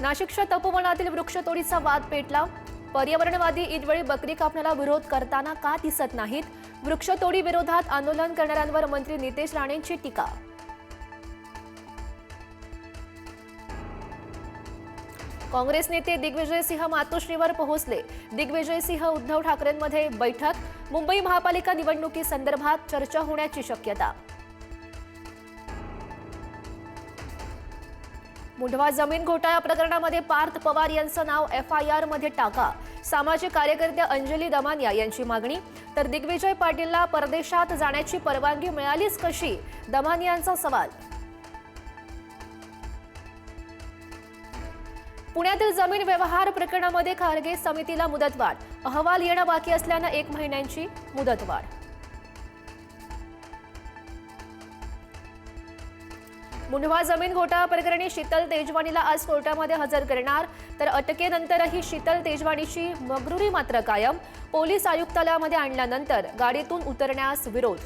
नाशिकच्या तपोवनातील वृक्षतोडीचा वाद पेटला. पर्यावरणवादी ईदवेळी बकरी कापण्याला विरोध करताना का दिसत नाहीत? वृक्षतोडी विरोधात आंदोलन करणाऱ्यांवर मंत्री नितेश राणेंची टीका. काँग्रेस नेते दिग्विजय सिंह मातोश्रीवर पोहोचले. दिग्विजय सिंह उद्धव ठाकरेंमध्ये बैठक. मुंबई महापालिका निवडणुकीसंदर्भात चर्चा होण्याची शक्यता. मुंढवा जमीन घोटाळा प्रकरणामध्ये पार्थ पवार यांचं नाव एफ आय आरमध्ये टाका. सामाजिक कार्यकर्त्या अंजली दमानिया यांची मागणी तर दिग्विजय पाटीलला परदेशात जाण्याची परवानगी मिळालीच कशी? दमानियांचा सवाल. पुण्यातील जमीन व्यवहार प्रकरणामध्ये खारगे समितीला मुदतवाढ. अहवाल येणं बाकी असल्यानं एक महिन्यांची मुदतवाढ. मुंढवा जमीन घोटाळा प्रकरणी शीतल तेजवानीला आज कोर्टामध्ये हजर करणार. तर अटकेनंतरही शीतल तेजवानीची मगरुरी मात्र कायम. पोलीस आयुक्तालयामध्ये आणल्यानंतर गाडीतून उतरण्यास विरोध.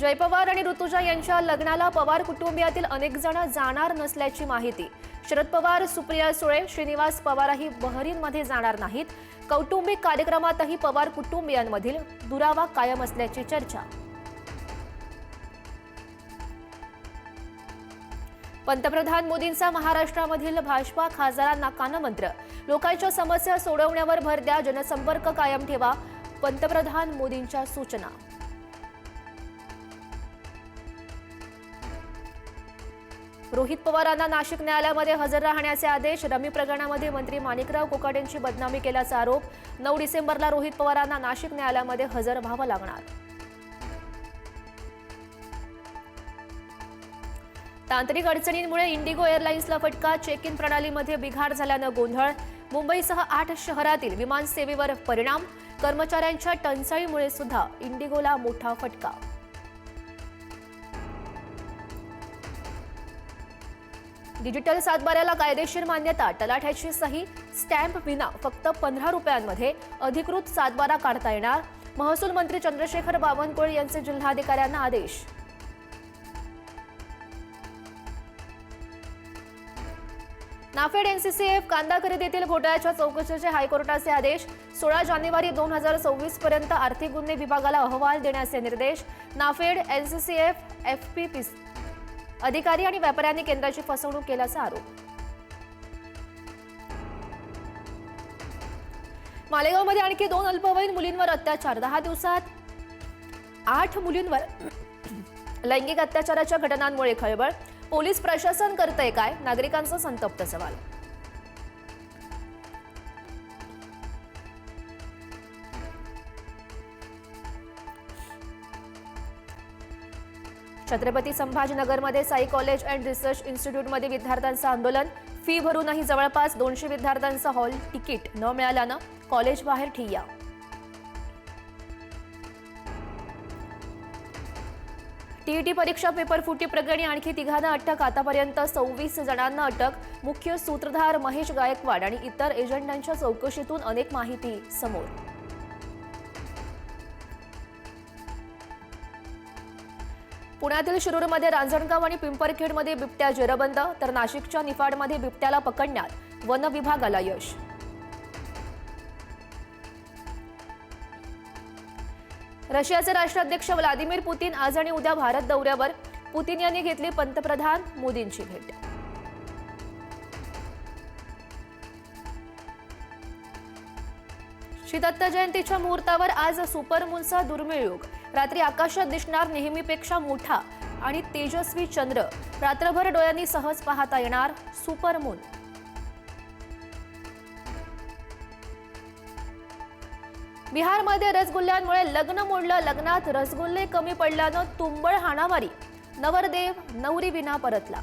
जयपवार आणि ऋतुजा यांच्या लग्नाला पवार कुटुंबियातील अनेक जण जाणार नसल्याची माहिती. शरद पवार सुप्रिया सुळे श्रीनिवास पवारही बहरीनमध्ये जाणार नाहीत. कौटुंबिक कार्यक्रमातही पवार कुटुंबियांमधील दुरावा कायम असल्याची चर्चा. पंतप्रधान मोदींचा महाराष्ट्रामधील भाजपा खासदारांना कानमंत्र. लोकांच्या समस्या सोडवण्यावर भर द्या जनसंपर्क कायम ठेवा पंतप्रधान मोदींच्या सूचना. रोहित पवारांना नाशिक न्यायालयामध्ये हजर राहण्याचे आदेश रमी प्रकरणामध्ये मंत्री माणिकराव कोकाटेंची बदनामी केल्याचा आरोप नऊ डिसेंबरला रोहित पवारांना नाशिक न्यायालयामध्ये हजर व्हावं लागणार. तांत्रिक अडचणींमुळे इंडिगो एअरलाइन्सला फटका चेक इन प्रणालीमध्ये बिघाड झाल्यानं गोंधळ मुंबईसह आठ शहरातील विमानसेवेवर परिणाम कर्मचाऱ्यांच्या टंचाईमुळे सुद्धा इंडिगोला मोठा फटका. डिजिटल सातबाऱ्याला कायदेशीर मान्यता तलाठ्याची सही स्टॅम्प विना फक्त पंधरा रुपयांमध्ये अधिकृत सातबारा काढता येणार. महसूल मंत्री चंद्रशेखर बावनकुळे यांचे जिल्हाधिकाऱ्यांना आदेश. नाफेड एनसीसीएफ कांदा खरेदीतील घोटाळ्याच्या चौकशीचे हायकोर्टाचे आदेश. सोळा जानेवारी दोन हजार सव्वीस पर्यंत आर्थिक गुन्हे विभागाला अहवाल देण्याचे निर्देश. नाफेड एनसीसीएफ एफपी अधिकारी आणि व्यापाऱ्यांनी केंद्राची फसवणूक केल्याचा आरोप. मालेगावमध्ये आणखी दोन अल्पवयीन मुलींवर अत्याचार. दहा दिवसात आठ मुलींवर लैंगिक अत्याचाराच्या घटनांमुळे खळबळ. पोलीस प्रशासन करतंय काय? नागरिकांचा संतप्त सवाल. छत्रपती संभाजीनगरमध्ये साई कॉलेज अँड रिसर्च इन्स्टिट्यूटमध्ये विद्यार्थ्यांचं आंदोलन. फी भरूनही जवळपास दोनशे विद्यार्थ्यांचं हॉल तिकीट न मिळाल्यानं कॉलेज बाहेर ठिय्या. टीईटी परीक्षा पेपर फुटी प्रकरणी आणखी तिघांना अटक. आतापर्यंत सव्वीस जणांना अटक. मुख्य सूत्रधार महेश गायकवाड आणि इतर एजंटांच्या चौकशीतून अनेक माहिती समोर. पुण्यातील शिरूरमध्ये रांजणगाव आणि पिंपरखेडमध्ये बिबट्या जेरबंद तर नाशिकच्या निफाडमध्ये बिबट्याला पकडण्यात वन विभागाला यश. रशियाचे राष्ट्राध्यक्ष व्लादिमीर पुतीन आज आणि उद्या भारत दौऱ्यावर. पुतीन यांनी घेतली पंतप्रधान मोदींची भेट. श्री दत्त जयंतीच्या मुहूर्तावर आज सुपरमूनचा दुर्मिळ योग. रात्री आकाशात दिसणार नेहमीपेक्षा मोठा आणि तेजस्वी चंद्र रात्रभर डोळ्यांनी सहज पाहता येणार सुपरमून बिहारमध्ये रसगुल्ल्यांमुळे लग्न मोडलं लग्नात रसगुल्ले कमी पडल्यानं तुंबळ हाणामारी. नवरदेव नवरी विना परतला.